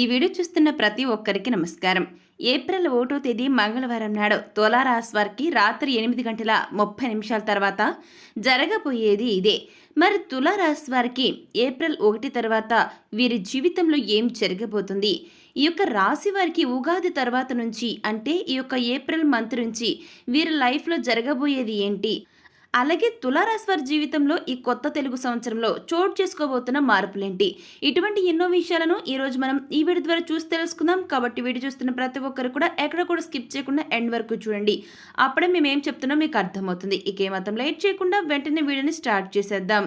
ఈ వీడియో చూస్తున్న ప్రతి ఒక్కరికి నమస్కారం. ఏప్రిల్ ఒకటో తేదీ మంగళవారం నాడు తులారాశి వారికి రాత్రి ఎనిమిది గంటల ముప్పై నిమిషాల తర్వాత జరగబోయేది ఇదే. మరి తులారాశి వారికి ఏప్రిల్ ఒకటి తర్వాత వీరి జీవితంలో ఏం జరగబోతుంది? ఈ యొక్క రాశి వారికి ఉగాది తర్వాత నుంచి అంటే ఈ యొక్క ఏప్రిల్ మంత్ నుంచి వీరి లైఫ్లో జరగబోయేది ఏంటి? అలాగే తులారాశి వారి జీవితంలో ఈ కొత్త తెలుగు సంవత్సరంలో చోటు చేసుకోబోతున్న మార్పులేంటి? ఇటువంటి ఎన్నో విషయాలను ఈ రోజు మనం ఈ వీడియో ద్వారా చూసి తెలుసుకుందాం. కాబట్టి వీడియో చూస్తున్న ప్రతి ఒక్కరు కూడా ఎక్కడ కూడా స్కిప్ చేయకుండా ఎండ్ వరకు చూడండి. అప్పుడే మేము ఏం చెప్తున్నా మీకు అర్థమవుతుంది. ఇక ఏమాత్రం లేట్ చేయకుండా వెంటనే వీడియోని స్టార్ట్ చేసేద్దాం.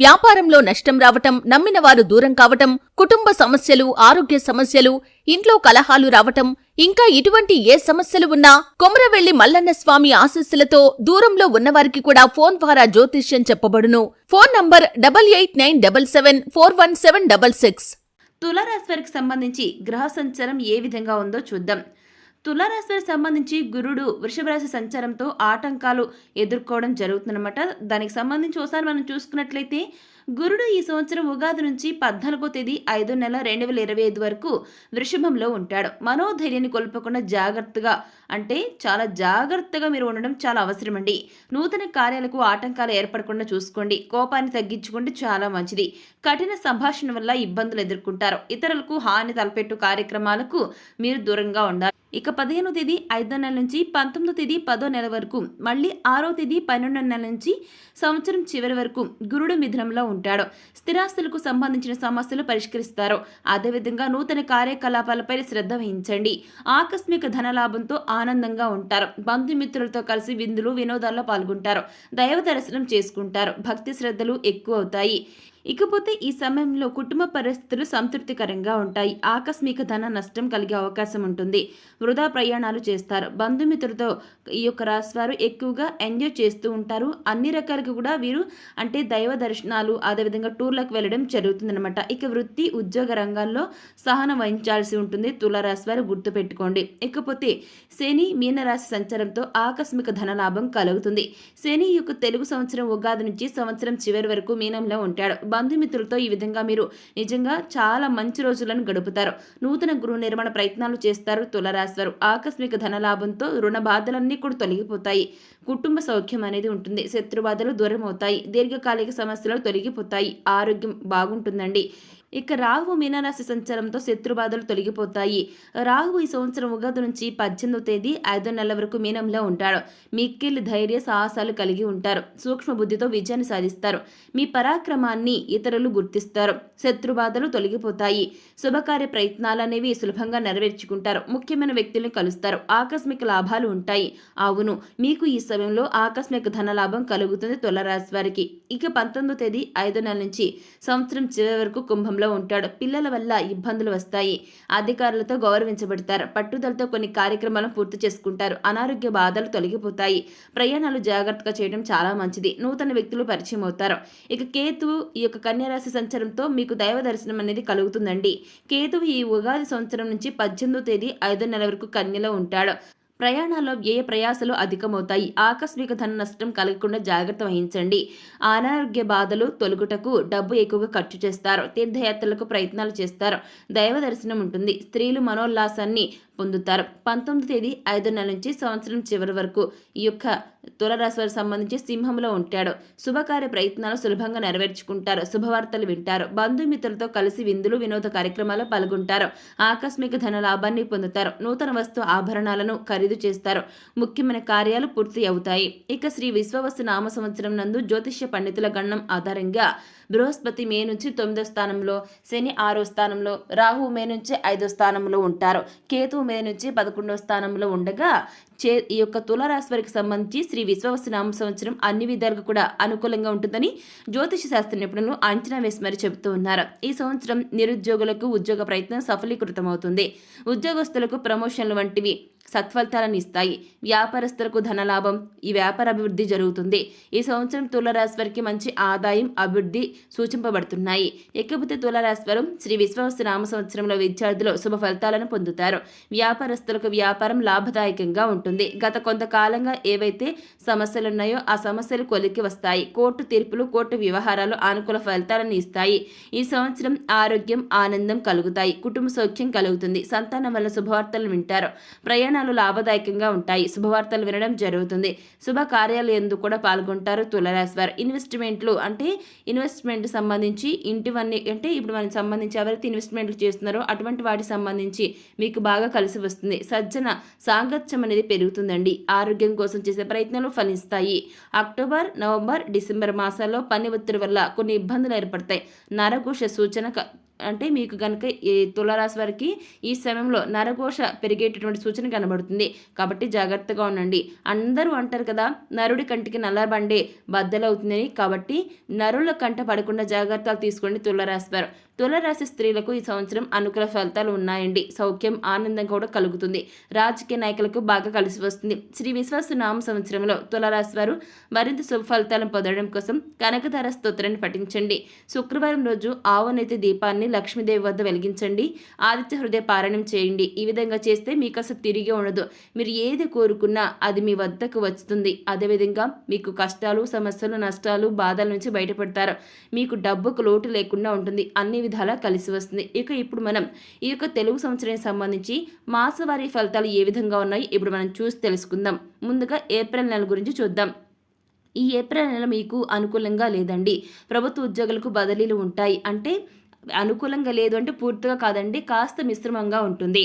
వ్యాపారంలో నష్టం రావటం నమ్మిన వారు దూరం కావటం కుటుంబ సమస్యలు ఆరోగ్య సమస్యలు ఇంట్లో కలహాలు రావటం ఇంకా ఇటువంటి ఏ సమస్యలు ఉన్నా కొమరవెల్లి మల్లన్న స్వామి ఆశస్సులతో దూరంలో ఉన్నవారికి కూడా ఫోన్ ద్వారా జ్యోతిష్యం చెప్పబడును. Phone number double eight nine double seven four one seven double six. తులారాశి వారికి సంబంధించి గ్రహ సంచారం ఏ విధంగా ఉందో చూద్దాం. తులారాశికి సంబంధించి గురుడు వృషభరాశి సంచారంతో ఆటంకాలు ఎదుర్కోవడం జరుగుతుందన్నమాట. దానికి సంబంధించి ఒకసారి మనం చూసుకున్నట్లయితే గురుడు ఈ సంవత్సరం ఉగాది నుంచి పద్నాలుగో తేదీ ఐదో నెల రెండు వేల ఇరవై ఐదు వరకు వృషభంలో ఉంటాడు. మనోధైర్యాన్ని కోల్పోకుండా జాగ్రత్తగా అంటే చాలా జాగ్రత్తగా మీరు ఉండడం చాలా అవసరమండి. నూతన కార్యాలకు ఆటంకాలు ఏర్పడకుండా చూసుకోండి. కోపాన్ని తగ్గించుకుంటే చాలా మంచిది. కఠిన సంభాషణ వల్ల ఇబ్బందులు ఎదుర్కొంటారు. ఇతరులకు హాని తలపెట్టు కార్యక్రమాలకు మీరు దూరంగా ఉండాలి. ఇక పదిహేనో తేదీ ఐదో నెల నుంచి పంతొమ్మిదో తేదీ పదో నెల వరకు మళ్ళీ ఆరో తేదీ పన్నెండో నెల నుంచి సంవత్సరం చివరి వరకు గురుడు మిథునంలో ఉంటాడు. స్థిరాస్తులకు సంబంధించిన సమస్యలు పరిష్కరిస్తారు. అదేవిధంగా నూతన కార్యకలాపాలపై శ్రద్ధ వహించండి. ఆకస్మిక ధనలాభంతో ఆనందంగా ఉంటారు. బంధుమిత్రులతో కలిసి విందులు వినోదాల్లో పాల్గొంటారు. దైవ దర్శనం చేసుకుంటారు. భక్తి శ్రద్ధలు ఎక్కువ అవుతాయి. ఇకపోతే ఈ సమయంలో కుటుంబ పరిస్థితులు సంతృప్తికరంగా ఉంటాయి. ఆకస్మిక ధన నష్టం కలిగే అవకాశం ఉంటుంది. వృధా ప్రయాణాలు చేస్తారు. బంధుమిత్రులతో ఈ యొక్క రాశివారు ఎక్కువగా ఎంజాయ్ చేస్తూ ఉంటారు. అన్ని రకాలుగా కూడా వీరు అంటే దైవ దర్శనాలు అదేవిధంగా టూర్లకు వెళ్ళడం జరుగుతుందన్నమాట. ఇక వృత్తి ఉద్యోగ రంగాల్లో సహనం వహించాల్సి ఉంటుంది. తులారాశి వారు గుర్తుపెట్టుకోండి. ఇకపోతే శని మీనరాశి సంచారంతో ఆకస్మిక ధనలాభం కలుగుతుంది. శని యొక్క తెలుగు సంవత్సరం ఉగాది నుంచి సంవత్సరం చివరి వరకు మీనంలో ఉంటాడు. బంధుమిత్రులతో ఈ విధంగా మీరు నిజంగా చాలా మంచి రోజులను గడుపుతారు. నూతన గృహ నిర్మాణ ప్రయత్నాలు చేస్తారు తులరాశివారు. ఆకస్మిక ధనలాభంతో రుణ బాధలన్నీ కూడా తొలగిపోతాయి. కుటుంబ సౌఖ్యం అనేది ఉంటుంది. శత్రు బాధలు దూరం అవుతాయి దీర్ఘకాలిక సమస్యలు తొలగిపోతాయి. ఆరోగ్యం బాగుంటుందండి. ఇక రాహు మీనరాశి సంచారంతో శత్రుబాధలు తొలగిపోతాయి. రాహు ఈ సంవత్సరం ఉగాది నుంచి పద్దెనిమిదో తేదీ ఐదో నెలల వరకు మీనంలో ఉంటాడు. మిక్కిలి ధైర్య సాహసాలు కలిగి ఉంటారు. సూక్ష్మ బుద్ధితో విజయాన్ని సాధిస్తారు. మీ పరాక్రమాన్ని ఇతరులు గుర్తిస్తారు. శత్రుబాధలు తొలగిపోతాయి. శుభకార్య ప్రయత్నాలు అనేవి సులభంగా నెరవేర్చుకుంటారు. ముఖ్యమైన వ్యక్తులను కలుస్తారు. ఆకస్మిక లాభాలు ఉంటాయి. అవును మీకు ఈ సమయంలో ఆకస్మిక ధన లాభం కలుగుతుంది తులరాశి వారికి. ఇక పంతొమ్మిదో తేదీ ఐదో నెల నుంచి సంవత్సరం చివరి వరకు కుంభంలో ఉంటాడు. పిల్లల వల్ల ఇబ్బందులు వస్తాయి. అధికారులతో గౌరవించబడతారు. పట్టుదలతో కొన్ని కార్యక్రమాలను పూర్తి చేసుకుంటారు. అనారోగ్య బాధలు తొలగిపోతాయి. ప్రయాణాలు జాగ్రత్తగా చేయడం చాలా మంచిది. నూతన వ్యక్తులు పరిచయం అవుతారు. ఇక కేతువు ఈ యొక్క కన్యారాశి సంచారంతో మీకు దైవ దర్శనం అనేది కలుగుతుందండి. కేతువు ఈ ఉగాది సంవత్సరం నుంచి పద్దెనిమిదో తేదీ ఐదో నెల వరకు కన్యలో ఉంటాడు. ప్రయాణాల్లో వ్యయ ప్రయాసాలు అధికమవుతాయి? ఆకస్మిక ధన నష్టం కలగకుండా జాగ్రత్త వహించండి. అనారోగ్య బాధలు తొలుగుటకు డబ్బు ఎక్కువగా ఖర్చు చేస్తారు. తీర్థయాత్రలకు ప్రయత్నాలు చేస్తారు. దైవ దర్శనం ఉంటుంది. స్త్రీలు మనోల్లాసాన్ని పొందుతారు. పంతొమ్మిది తేదీ ఐదో నెల నుంచి సంవత్సరం చివరి వరకు ఈ యొక్క తులరాశి సంబంధించి సింహంలో ఉంటాడు. శుభకార్య ప్రయత్నాలు సులభంగా నెరవేర్చుకుంటారు. శుభవార్తలు వింటారు. బంధుమిత్రులతో కలిసి విందులు వినోద కార్యక్రమాల్లో పాల్గొంటారు. ఆకస్మిక ధన లాభాన్ని పొందుతారు. నూతన వస్తు ఆభరణాలను ఖరీదు చేస్తారు. ముఖ్యమైన కార్యాలు పూర్తి అవుతాయి. ఇక శ్రీ విశ్వవస్తు నామ సంవత్సరం నందు జ్యోతిష్య పండితుల గణం ఆధారంగా బృహస్పతి మే నుంచి తొమ్మిదో స్థానంలో శని ఆరో స్థానంలో రాహు మే నుంచి ఐదో స్థానంలో ఉంటారు. కేతు మే నుంచి పదకొండో స్థానంలో ఉండగా చే ఈ యొక్క తులారాశి వారికి సంబంధించి శ్రీ విశ్వవసనామ సంవత్సరం అన్ని విధాలుగా కూడా అనుకూలంగా ఉంటుందని జ్యోతిష శాస్త్ర నిపుణులు అంచనా వేసి మరి చెబుతూ ఉన్నారు. ఈ సంవత్సరం నిరుద్యోగులకు ఉద్యోగ ప్రయత్నం సఫలీకృతమవుతుంది. ఉద్యోగస్తులకు ప్రమోషన్లు వంటివి సత్ఫలితాలను ఇస్తాయి. వ్యాపారస్తులకు ధనలాభం ఈ వ్యాపార అభివృద్ధి జరుగుతుంది. ఈ సంవత్సరం తులరాశి వారికి మంచి ఆదాయం అభివృద్ధి సూచింపబడుతున్నాయి. ఇకపోతే తులరాశి వారు శ్రీ విశ్వాస నామ సంవత్సరంలో విద్యార్థులు శుభ ఫలితాలను పొందుతారు. వ్యాపారస్తులకు వ్యాపారం లాభదాయకంగా ఉంటుంది. గత కొంతకాలంగా ఏవైతే సమస్యలు ఉన్నాయో ఆ సమస్యలు కొలికి వస్తాయి. కోర్టు తీర్పులు కోర్టు వ్యవహారాలు అనుకూల ఫలితాలను ఇస్తాయి. ఈ సంవత్సరం ఆరోగ్యం ఆనందం కలుగుతాయి. కుటుంబ సౌఖ్యం కలుగుతుంది. సంతానం వల్ల శుభవార్తలు వింటారు. ప్రయాణాలు లాభదాయకంగా ఉంటాయి. శుభవార్తలు వినడం జరుగుతుంది. శుభ కార్యాలు ఎందుకు కూడా పాల్గొంటారు తులరాశి వారు ఇన్వెస్ట్మెంట్లు అంటే ఇన్వెస్ట్మెంట్ సంబంధించి ఇంటివన్నీ అంటే ఇప్పుడు మనకి సంబంధించి ఎవరైతే ఇన్వెస్ట్మెంట్లు చేస్తున్నారో అటువంటి వాటికి సంబంధించి మీకు బాగా కలిసి వస్తుంది. సజ్జన సాంగత్యం అనేది పెరుగుతుందండి. ఆరోగ్యం కోసం చేసే ప్రయత్నాలు ఫలిస్తాయి. అక్టోబర్ నవంబర్ డిసెంబర్ మాసాల్లో పని ఒత్తిడి వల్ల కొన్ని ఇబ్బందులు ఏర్పడతాయి. నరఘోష సూచన అంటే మీకు కనుక ఈ తులారాశి వారికి ఈ సమయంలో నరఘోష పెరిగేటటువంటి సూచన కనబడుతుంది. కాబట్టి జాగ్రత్తగా ఉండండి. అందరూ అంటారు కదా నరుడి కంటికి నల్లబండే బద్దలవుతుందని. కాబట్టి నరుల కంట పడకుండా జాగ్రత్తలు తీసుకోండి తులారాశి వారు. తులరాశి స్త్రీలకు ఈ సంవత్సరం అనుకూల ఫలితాలు ఉన్నాయండి. సౌఖ్యం ఆనందం కూడా కలుగుతుంది. రాజకీయ నాయకులకు బాగా కలిసి వస్తుంది. శ్రీ విశ్వాస నామ సంవత్సరంలో తులరాశి వారు మరింత శుభ ఫలితాలను పొందడం కోసం కనకధార స్తోత్రాన్ని పఠించండి. శుక్రవారం రోజు ఆవునైతే దీపాన్ని లక్ష్మీదేవి వద్ద వెలిగించండి. ఆదిత్య హృదయ పారాయణం చేయండి. ఈ విధంగా చేస్తే మీకు అసలు తిరిగి ఉండదు. మీరు ఏది కోరుకున్నా అది మీ వద్దకు వస్తుంది. అదేవిధంగా మీకు కష్టాలు సమస్యలు నష్టాలు బాధల నుంచి బయటపడతారు. మీకు డబ్బుకు లోటు లేకుండా ఉంటుంది. అన్ని విధాలా కలిసి వస్తుంది. ఇక ఇప్పుడు మనం ఈ యొక్క తెలుగు సంవత్సరానికి సంబంధించి మాసవారీ ఫలితాలు ఏ విధంగా ఉన్నాయి ఇప్పుడు మనం చూసి తెలుసుకుందాం. ముందుగా ఏప్రిల్ నెల గురించి చూద్దాం. ఈ ఏప్రిల్ నెల మీకు అనుకూలంగా లేదండి. ప్రభుత్వ ఉద్యోగులకు బదిలీలు ఉంటాయి. అంటే అనుకూలంగా లేదు అంటే పూర్తిగా కాదండి. కాస్త మిశ్రమంగా ఉంటుంది.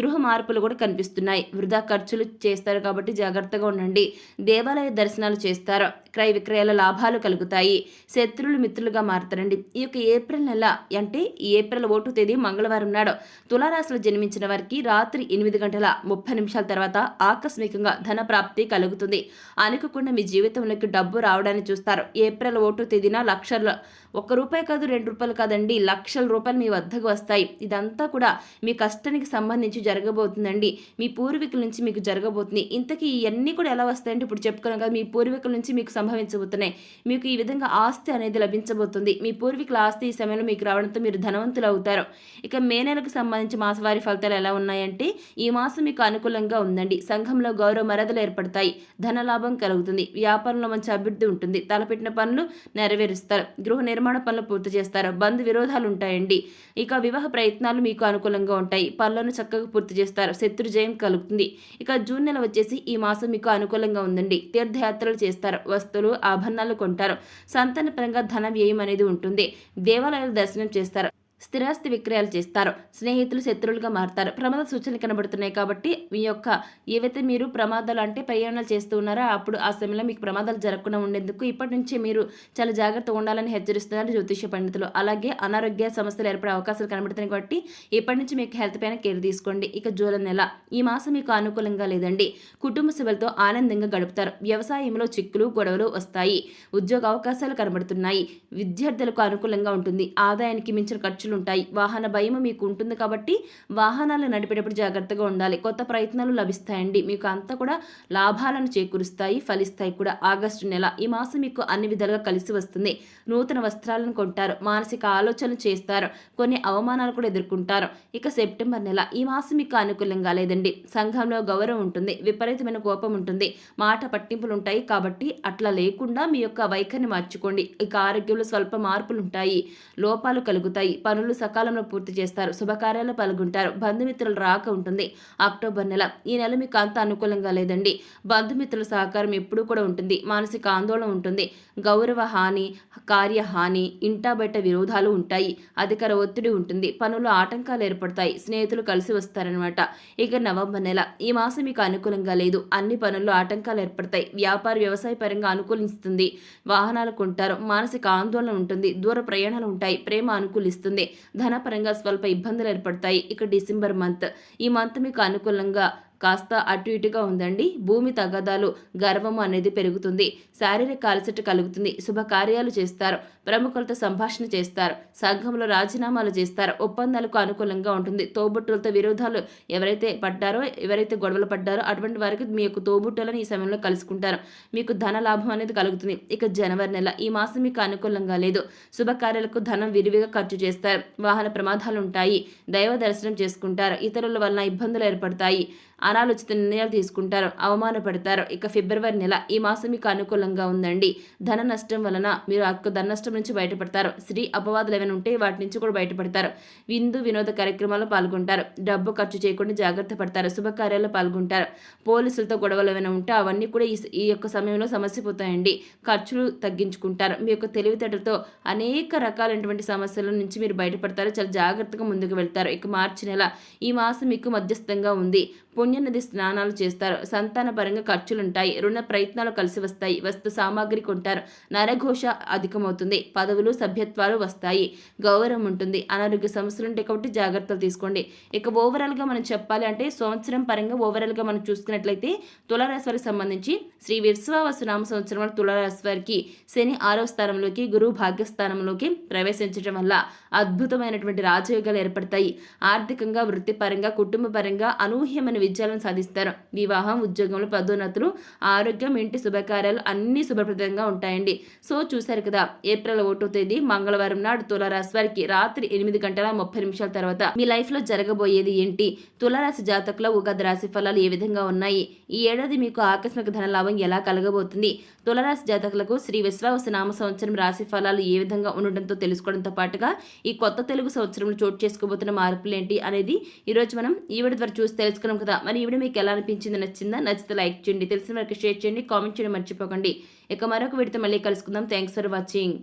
గృహ మార్పులు కూడా కనిపిస్తున్నాయి. వృధా ఖర్చులు చేస్తారు కాబట్టి జాగ్రత్తగా ఉండండి. దేవాలయ దర్శనాలు చేస్తారు. క్రయ విక్రయాల లాభాలు కలుగుతాయి. శత్రులు మిత్రులుగా మారుతారండి. ఈ యొక్క ఏప్రిల్ నెల అంటే ఈ ఏప్రిల్ ఓటు తేదీ మంగళవారం నాడు తులారాశిలో జన్మించిన వారికి రాత్రి ఎనిమిది గంటల ముప్పై నిమిషాల తర్వాత ఆకస్మికంగా ధన ప్రాప్తి కలుగుతుంది. అనుకోకుండా మీ జీవితంలోకి డబ్బు రావడాన్ని చూస్తారు. ఏప్రిల్ ఓటు తేదీన లక్షల ఒక్క రూపాయి కాదు రెండు రూపాయలు కాదండి లక్షల రూపాయలు మీ వద్దకు వస్తాయి. ఇదంతా కూడా మీ కష్టానికి సంబంధించి జరగబోతుందండి. మీ పూర్వీకుల నుంచి మీకు జరగబోతుంది. ఇంతకీ ఇవన్నీ కూడా ఎలా వస్తాయంటే ఇప్పుడు చెప్పుకున్నాం కదా మీ పూర్వీకుల నుంచి మీకు సంభవించబోతున్నాయి. మీకు ఈ విధంగా ఆస్తి అనేది లభించబోతుంది. మీ పూర్వీకుల ఆస్తి ఈ సమయంలో మీకు రావడంతో మీరు ధనవంతులు అవుతారు ఇక మే నెలకు సంబంధించి మాసవారి ఫలితాలు ఎలా ఉన్నాయంటే ఈ మాసం మీకు అనుకూలంగా ఉందండి. సంఘంలో గౌరవ మర్యాదలు ఏర్పడతాయి. ధనలాభం కలుగుతుంది. వ్యాపారంలో మంచి అభివృద్ధి ఉంటుంది. తలపెట్టిన పనులు నెరవేరుస్తారు. గృహ నిర్మాణ పనులు పూర్తి చేస్తారు. బంధు విరోధాలు ఉంటాయండి. ఇక వివాహ ప్రయత్నాలు మీకు అనుకూలంగా ఉంటాయి. పనులను చక్కగా పూర్తి చేస్తారు. శత్రు జయం కలుగుతుంది. ఇక జూన్ నెల వచ్చేసి ఈ మాసం మీకు అనుకూలంగా ఉందండి. తీర్థయాత్రలు చేస్తారు. భక్తులు ఆభరణాలు కొంటారు. సంతానపరంగా ధన వ్యయం అనేది ఉంటుంది. దేవాలయాలు దర్శనం చేస్తారు. స్థిరాస్తి విక్రయాలు చేస్తారు. స్నేహితులు శత్రువులుగా మారుతారు. ప్రమాద సూచనలు కనబడుతున్నాయి కాబట్టి మీ యొక్క ఏవైతే మీరు ప్రమాదాలు అంటే ప్రయాణాలు చేస్తూ ఉన్నారో అప్పుడు ఆ సమయంలో మీకు ప్రమాదాలు జరగకుండా ఉండేందుకు ఇప్పటి నుంచే మీరు చాలా జాగ్రత్తగా ఉండాలని హెచ్చరిస్తున్నారు జ్యోతిష పండితులు. అలాగే అనారోగ్య సమస్యలు ఏర్పడే అవకాశాలు కనబడుతున్నాయి కాబట్టి ఇప్పటి నుంచి మీకు హెల్త్ పైన కేర్ తీసుకోండి. ఇక జూలై నెల ఈ మాసం మీకు అనుకూలంగా లేదండి. కుటుంబ సభ్యులతో ఆనందంగా గడుపుతారు. వ్యవసాయంలో చిక్కులు గొడవలు వస్తాయి. ఉద్యోగ అవకాశాలు కనబడుతున్నాయి. విద్యార్థులకు అనుకూలంగా ఉంటుంది. ఆదాయానికి మించిన ఖర్చు ఉంటాయి వాహన భయం మీకు ఉంటుంది కాబట్టి వాహనాలు నడిపేటప్పుడు జాగ్రత్తగా ఉండాలి. కొత్త ప్రయత్నాలు లభిస్తాయండి. మీకు అంతా కూడా లాభాలను చేకూరుస్తాయి ఫలిస్తాయి కూడా. ఆగస్టు నెల ఈ మాసం మీకు అన్ని విధాలుగా కలిసి వస్తుంది. నూతన వస్త్రాలను కొంటారు మానసిక ఆలోచనలు చేస్తారు కొన్ని అవమానాలు కూడా ఎదుర్కొంటారు. ఇక సెప్టెంబర్ నెల ఈ మాసం మీకు అనుకూలంగా లేదండి. సంఘంలో గౌరవం ఉంటుంది విపరీతమైన కోపం ఉంటుంది మాట పట్టింపులు ఉంటాయి కాబట్టి అట్లా లేకుండా మీ యొక్క వైఖరిని మార్చుకోండి. ఇక ఆరోగ్యంలో స్వల్ప మార్పులు ఉంటాయి లోపాలు కలుగుతాయి పనులు సకాలంలో పూర్తి చేస్తారు. శుభకార్యాలు పాల్గొంటారు. బంధుమిత్రులు రాక ఉంటుంది. అక్టోబర్ నెల. ఈ నెల మీకు అంత అనుకూలంగా లేదండి. బంధుమిత్రుల సహకారం ఎప్పుడూ కూడా ఉంటుంది. మానసిక ఆందోళన ఉంటుంది. గౌరవ హాని కార్య హాని ఇంటా బయట విరోధాలు ఉంటాయి. అధికార ఒత్తిడి ఉంటుంది. పనులు ఆటంకాలు ఏర్పడతాయి. స్నేహితులు కలిసి వస్తారనమాట ఇక నవంబర్ నెల. ఈ మాసం మీకు అనుకూలంగా లేదు. అన్ని పనుల్లో ఆటంకాలు ఏర్పడతాయి. వ్యాపార వ్యవసాయ పరంగా అనుకూలిస్తుంది. వాహనాలు కొంటారు. మానసిక ఆందోళన ఉంటుంది. దూర ప్రయాణాలు ఉంటాయి. ప్రేమ అనుకూలిస్తుంది. ధనపరంగా స్వల్ప ఇబ్బందులు ఏర్పడతాయి. ఇక డిసెంబర్ మంత్ ఈ మంత్ మీకు అనుకూలంగా కాస్త అటు ఇటుగా ఉందండి. భూమి తగదాలు గర్వము అనేది పెరుగుతుంది. శారీరక అలసట కలుగుతుంది. శుభకార్యాలు చేస్తారు. ప్రముఖులతో సంభాషణ చేస్తారు. సంఘంలో రాజీనామాలు చేస్తారు. ఒప్పందాలకు అనుకూలంగా ఉంటుంది. తోబుట్టులతో విరోధాలు ఎవరైతే పడ్డారో ఎవరైతే గొడవలు పడ్డారో అటువంటి వారికి మీ యొక్క తోబుట్టులను ఈ సమయంలో కలుసుకుంటారు. మీకు ధన లాభం అనేది కలుగుతుంది. ఇక జనవరి నెల ఈ మాసం మీకు అనుకూలంగా లేదు. శుభకార్యాలకు ధనం విరివిగా ఖర్చు చేస్తారు. వాహన ప్రమాదాలు ఉంటాయి. దైవ దర్శనం చేసుకుంటారు. ఇతరుల వలన ఇబ్బందులు ఏర్పడతాయి. అనాలోచిత నిర్ణయాలు తీసుకుంటారు అవమానపడతారు. ఇక ఫిబ్రవరి నెల ఈ మాసం మీకు అనుకూలంగా ఉందండి. ధన నష్టం వలన మీరు ఆ యొక్క ధన నష్టం నుంచి బయటపడతారు. స్త్రీ అపవాదులు ఏమైనా ఉంటే వాటి నుంచి కూడా బయటపడతారు. విందు వినోద కార్యక్రమాల్లో పాల్గొంటారు. డబ్బు ఖర్చు చేయకుండా జాగ్రత్త పడతారు. శుభకార్యాల్లో పాల్గొంటారు. పోలీసులతో గొడవలు ఏమైనా ఉంటే అవన్నీ కూడా ఈ ఈ యొక్క సమయంలో సమస్య పోతాయండి. ఖర్చులు తగ్గించుకుంటారు. మీ యొక్క తెలివితేటలతో అనేక రకాలైనటువంటి సమస్యల నుంచి మీరు బయటపడతారు. చాలా జాగ్రత్తగా ముందుకు వెళ్తారు. ఇక మార్చి నెల ఈ మాసం మీకు మధ్యస్థంగా ఉంది. పుణ్యనది స్నానాలు చేస్తారు. సంతాన పరంగా ఖర్చులుంటాయి. రుణ ప్రయత్నాలు కలిసి వస్తాయి. వస్తు సామాగ్రి కొంటారు. నరఘోష అధికమవుతుంది. పదవులు సభ్యత్వాలు వస్తాయి. గౌరవం ఉంటుంది. అనారోగ్య సమస్యలు ఉంటాయి కాబట్టి జాగ్రత్తలు తీసుకోండి. ఇక ఓవరాల్గా మనం చెప్పాలి అంటే సంవత్సరం పరంగా ఓవరాల్గా మనం చూసుకున్నట్లయితే తులారాశి వారికి సంబంధించి శ్రీ విశ్వావసు నామ సంవత్సరం తులారాశి వారికి శని ఆరవ స్థానంలోకి గురువు భాగ్యస్థానంలోకి ప్రవేశించడం వల్ల అద్భుతమైనటువంటి రాజయోగాలు ఏర్పడతాయి. ఆర్థికంగా వృత్తిపరంగా కుటుంబ పరంగా అనూహ్యమైన విజయాలను సాధిస్తారు. వివాహం ఉద్యోగంలో పదోన్నతులు ఆరోగ్యం ఇంటి శుభకార్యాలు అన్ని శుభప్రదంగా ఉంటాయండి. సో చూశారు కదా ఏప్రిల్ ఒకటో తేదీ మంగళవారం నాడు తులారాశి వారికి రాత్రి ఎనిమిది గంటల ముప్పై నిమిషాల తర్వాత మీ లైఫ్లో జరగబోయేది ఏంటి? తులారాశి జాతకుల ఉగాది రాశి ఫలాలు ఏ విధంగా ఉన్నాయి? ఈ ఏడాది మీకు ఆకస్మిక ధన లాభం ఎలా కలగబోతుంది? తులరాశి జాతకులకు శ్రీ విశ్వావస నామ సంవత్సరం రాశి ఫలాలు ఏ విధంగా ఉండడంతో తెలుసుకోవడంతో పాటుగా ఈ కొత్త తెలుగు సంవత్సరంలో చోటు చేసుకోబోతున్న మార్పులు ఏంటి అనేది ఈరోజు మనం ఈ ద్వారా చూసి తెలుసుకున్నాం కదా. మరి ఈవిడ మీకు ఎలా అనిపించింది నచ్చిందా? నచ్చితే లైక్ చేయండి తెలిసిన వరకు షేర్ చేయండి కామెంట్ చేయడం మర్చిపోకండి. ఇక మరొక వీడితో మళ్ళీ కలుసుకుందాం. Thanks for watching